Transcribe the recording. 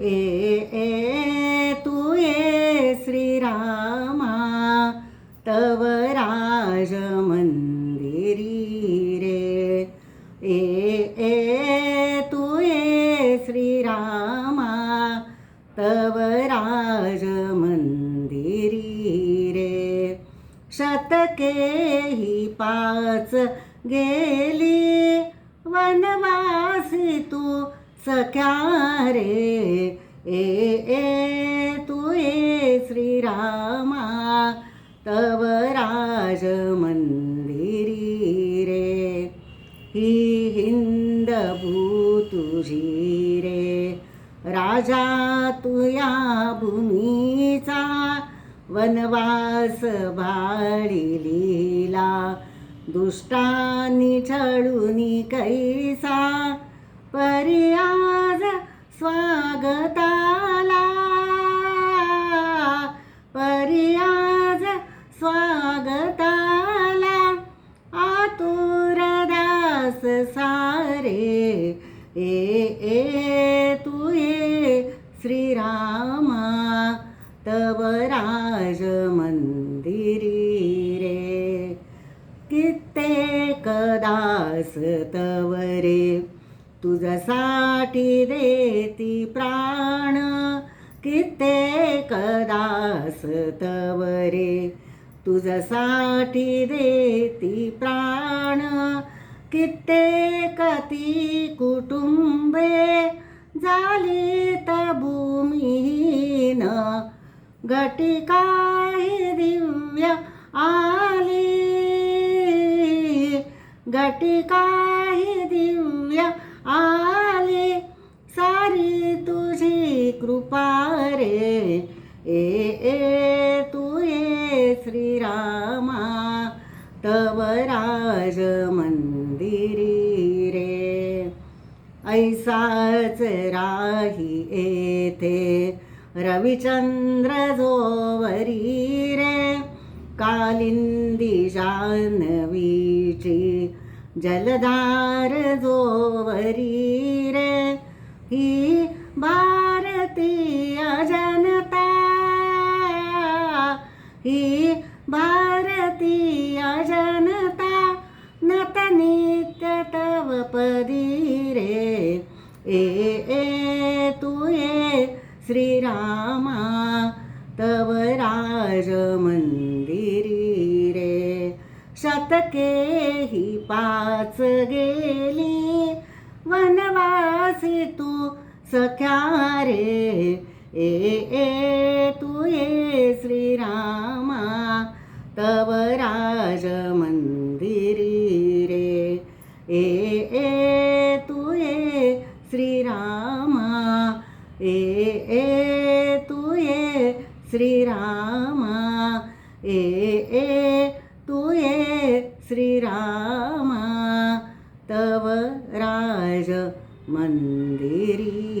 ए ए तू ये श्रीरामा तव राज मंदिरी रे. ए ए तू ये श्रीरामा तव राज मंदिरी रे. शतके ही पाच गेली वनवासी तू सख्या रे ए ए तू ये श्रीरामा तव राज मंदिरी रे. ही हिंद तुझी रे. राजा तुया भूमीचा वनवास भाळिलीला दुष्टांनी छळूनी कैसा परियाज स्वागताला. परियाज स्वागताला. आतुर दास सारे. ए ए तू ये श्रीरामा. तव राज मंदिरी रे. कित्येक दास तव रे. तुझसाठी देती प्राण. कित्येक दास तव रे तुझसाठी देती प्राण. कित्येक ती कुटुंबे झाली त भूमीन घटिकाही दिव्य आली. घटिकाही दिव्य आले सारी तुझी कृपा रे. ए ए तू ये श्रीरामा तव राज मंदिरी रे. ऐसाच राही येथे रविचंद्र जोवरी रे. कालिंदी जान जलधार जोवरी रे ही भारतीय जनता ही भारतीय जनता नतनित्य तव पदी रे. ए ए तू श्रीरामा तव राज शतके ही पाच गेली. वनवासी तू सख्या रे. ए ए तू ये श्रीरामा. तव राज मंदिरी रे. ए ए तू ये श्रीरामा. ए ए तू ये श्रीरामा. ए ए तू ये श्रीरामा तव राज मंदिरी।